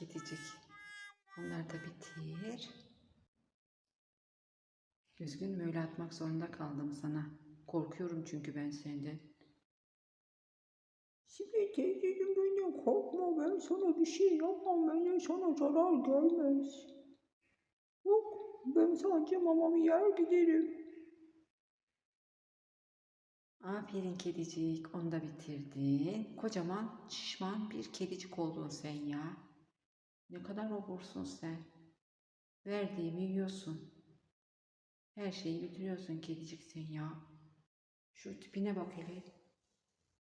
kedicik. Onları da bitir. Üzgünüm öyle atmak zorunda kaldım sana. Korkuyorum çünkü ben senden. Şimdi teyzeciğim benden korkma ben sana bir şey yapmam benden sana zarar gelmez. Yok ben sadece mamamı yer giderim. Aferin kedicik, onu da bitirdin. Kocaman, şişman bir kedicik oldun sen ya. Ne kadar obursun sen. Verdiğimi yiyorsun. Her şeyi bitiriyorsun kedicik sen ya. Şu tipine bak hele.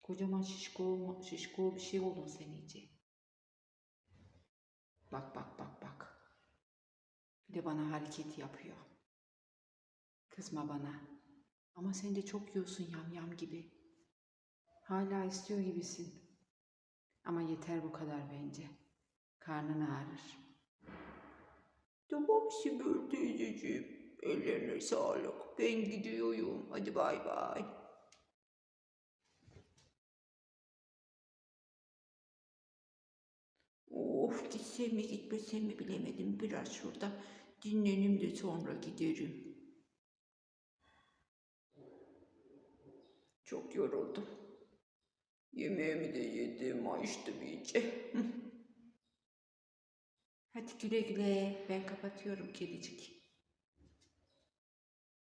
Kocaman şişko, şişko bir şey oldun sen iyice. Bak bak bak bak. Bir de bana hareket yapıyor. Kızma bana. Ama sen de çok yiyorsun yam yam gibi. Hala istiyor gibisin. Ama yeter bu kadar bence. Karnın ağrır. Tamam Sibel teyzeciğim. Ellerine sağlık. Ben gidiyorum. Hadi bay bay. Of gitsem mi gitmesem mi bilemedim. Biraz şurada dinlenim de sonra giderim. Çok yoruldum. Yemeğimi de yedim, açtım iyice. Hadi güle güle. Ben kapatıyorum kedicik.